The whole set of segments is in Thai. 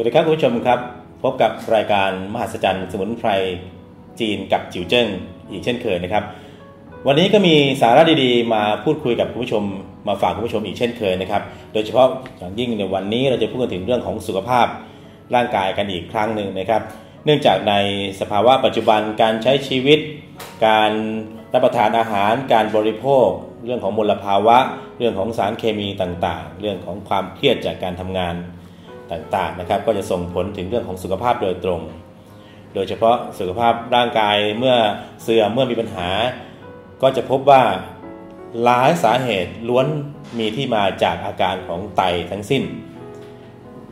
วัสดีครับคุณผู้ชมครับ พบกับรายการมหัศจรรย์สมุนไพรจีนกับจิ๋วเจิ้งอีกเช่นเคยนะครับ วันนี้ก็มีสาระดีๆ มาพูดคุยกับคุณผู้ชม มาฝากคุณผู้ชมอีกเช่นเคยนะครับโดยเฉพาะอย่างยิ่งในวันนี้เราจะพูดกันถึงเรื่องของสุขภาพร่างกายกันอีกครั้งหนึ่งนะครับ เนื่องจากในสภาวะปัจจุบันการใช้ชีวิต การรับประทานอาหาร การบริโภค เรื่องของมลภาวะ เรื่องของสารเคมีต่างๆ เรื่องของความเครียดจากการทำงาน ต่างๆนะครับ ก็จะส่งผลถึงเรื่องของสุขภาพโดยตรง โดยเฉพาะสุขภาพร่างกายเมื่อเสื่อมเมื่อมีปัญหา ก็จะพบว่าหลายสาเหตุล้วนมีที่มาจากอาการของไตทั้งสิ้น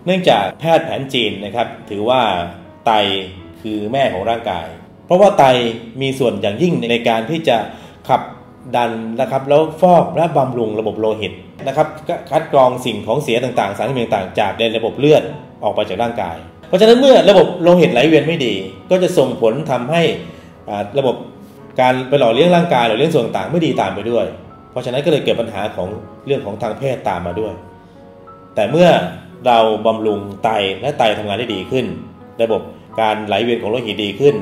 เนื่องจากแพทย์แผนจีนนะครับ ถือว่าไตคือแม่ของร่างกาย เพราะว่าไตมีส่วนอย่างยิ่งในการที่จะขับดันนะครับแล้วฟอกและบำรุงระบบโลหิต นะครับคัดกรองสิ่งของเสียต่างๆ สารเคมีต่างๆ จากในระบบเลือดออกไปจากร่างกาย เพราะฉะนั้นเมื่อระบบโลหิตไหลเวียนไม่ดี ก็จะส่งผลทำให้ระบบการไปหล่อเลี้ยงร่างกายหล่อเลี้ยงส่วนต่างๆไม่ดีตามไปด้วย เพราะฉะนั้นก็เลยเกิดปัญหาของเรื่องของทางเพศตามมาด้วย แต่เมื่อเราบำรุงไตและไตทำงานได้ดีขึ้น ระบบการไหลเวียนของโลหิตดีขึ้น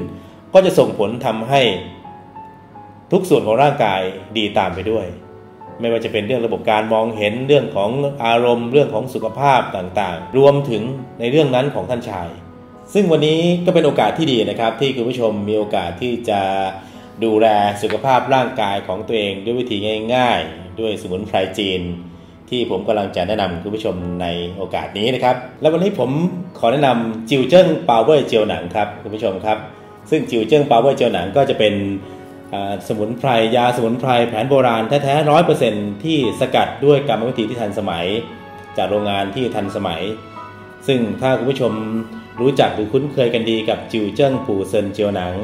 ก็จะส่งผลทำให้ทุกส่วนของร่างกายดีตามไปด้วย ไม่ว่าจะเป็นเรื่องระบบการมองเห็นเรื่องของอารมณ์ เรื่องของสุขภาพต่างๆ รวมถึงในเรื่องนั้นของท่านชาย ซึ่งวันนี้ก็เป็นโอกาสที่ดีนะครับ ที่คุณผู้ชมมีโอกาสที่จะดูแลสุขภาพร่างกายของตัวเองด้วยวิธีง่าย ๆ ด้วยสมุนไพรจีน ที่ผมกำลังจะแนะนำคุณผู้ชมในโอกาสนี้นะครับ และวันนี้ผมขอแนะนำจิวเจิ้งปาวเวอร์เจลหนังครับคุณผู้ชมครับ ซึ่งจิวเจิ้งปาวเวอร์เจลหนังก็จะเป็น สมุนไพรยาสมุนไพรแผนโบราณแท้ๆร้อยเปอร์เซ็นที่สกัดด้วยกรรมวิธีที่ทันสมัย จากโรงงานที่ทันสมัย ซึ่งถ้าคุณผู้ชมรู้จักหรือคุ้นเคยกันดีกับจิวเจิ้งปูเซินเจียวหนัง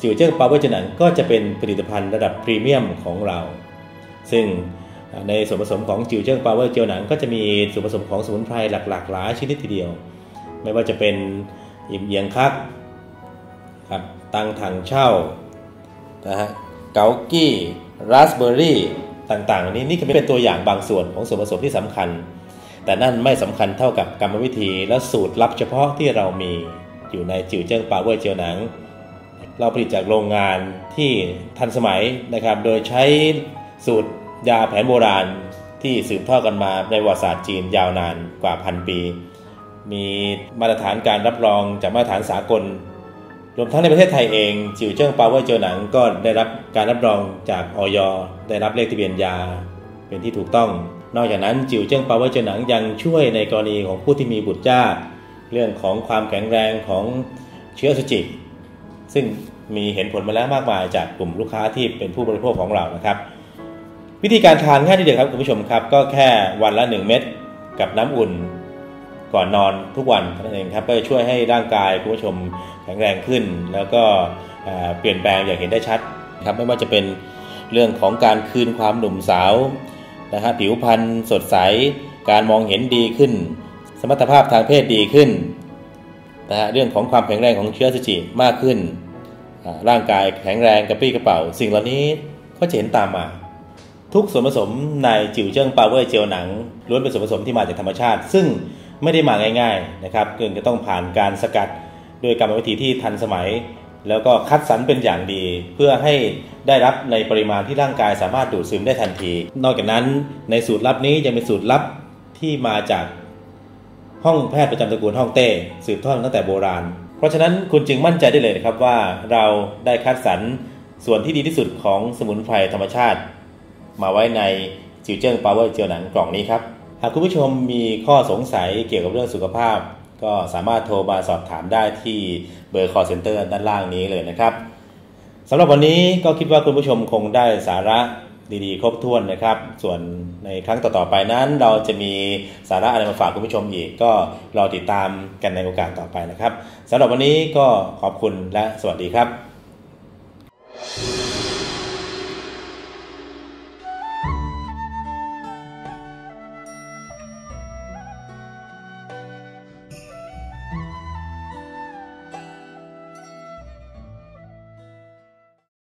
จิวเจิ้งปาเวอร์เจียวหนังก็จะเป็นผลิตภัณฑ์ระดับพรีเมียมของเรา ซึ่งในส่วนผสมของจิวเจิ้งปาเวอร์เจียวหนังก็จะมีส่วนผสมของสมุนไพรหลากหลายชนิดทีเดียว ไม่ว่าจะเป็นอิมเยียงคักครับตังถังเช่า นะฮะเกากี้ราสเบอร์รี่ต่างๆนี้นี่ก็เป็นตัวอย่างบางส่วนของส่วนผสมที่สำคัญ แต่นั่นไม่สำคัญเท่ากับกรรมวิธีและสูตรลับเฉพาะที่เรามีอยู่ในจิวเจิ้งปาเวอร์เจียวหนัง เราผลิตจากโรงงานที่ทันสมัยนะครับ โดยใช้สูตรยาแผนโบราณที่สืบทอดกันมาในประวัติศาสตร์จีนยาวนานกว่าพันปี มีมาตรฐานการรับรองจากมาตรฐานสากล รวมทั้งในประเทศไทยเองจิวเจิ้งปาวเวอร์เจลหนังก็ได้รับการรับรองจากออยได้รับเลขทะเบียนยา เป็นที่ถูกต้อง นอกจากนั้นจิวเจิ้งปาวเวอร์เจลหนังยังช่วยในกรณีของผู้ที่มีบุตรจ้าเรื่องของความแข็งแรงของเชื้อสุจิ ซึ่งมีเห็นผลมาแล้วมากมายจากกลุ่มลูกค้าที่เป็นผู้บริโภคของเรานะครับ วิธีการทานง่ายที่เดียวครับคุณผู้ชมครับ ก็แค่วันละ 1 เม็ดกับน้ำอุ่น ก่อนนอนทุกวันนั่นเองครับก็จะช่วยให้ร่างกายคุณผู้ชม แข็งแรงขึ้น แล้วก็เปลี่ยนแปลงอย่างเห็นได้ชัดครับไม่ว่าจะเป็นเรื่องของการคืนความหนุ่มสาวนะฮะผิวพรรณสดใส การมองเห็นดีขึ้น สมรรถภาพทางเพศดีขึ้นนะฮะเรื่องของความแข็งแรงของเชื้อสจิมากขึ้น ร่างกายแข็งแรงกระปรี้กระเป๋า สิ่งเหล่านี้ก็จะเห็นตามมา ทุกส่วนผสมในจิ๋วเจิ้งปาเวอร์เจลหนังล้วนเป็นส่วนผสมที่มาจากธรรมชาติ ซึ่งไม่ได้มาง่าย ๆนะครับเกินจะต้องผ่านการสกัด ด้วยกรรมวิธีที่ทันสมัย แล้วก็คัดสรรเป็นอย่างดี เพื่อให้ได้รับในปริมาณที่ร่างกายสามารถดูดซึมได้ทันที นอกจากนั้นในสูตรลับนี้ยังเป็นสูตรลับที่มาจากห้องแพทย์ประจำตระกูลห้องเต้สืบทอดตั้งแต่โบราณ เพราะฉะนั้นคุณจึงมั่นใจได้เลยนะครับว่าเราได้คัดสรรส่วนที่ดีที่สุดของสมุนไพรธรรมชาติ มาไว้ในจิวเจิ้งพาวเวอร์เจลหนังกล่องนี้ครับหากคุณผู้ชมมีข้อสงสัยเกี่ยวกับเรื่องสุขภาพ ก็สามารถโทรมาสอบถามได้ที่เบอร์ call center ด้านล่างนี้เลยนะครับสำหรับวันนี้ก็คิดว่าคุณผู้ชมคงได้สาระดีๆ ครบถ้วนนะครับ ส่วนในครั้งต่อๆไปนั้น เราจะมีสาระอะไรมาฝากคุณผู้ชมอีก ก็รอติดตามกันในโอกาสต่อไปนะครับสำหรับวันนี้ก็ขอบคุณและสวัสดีครับ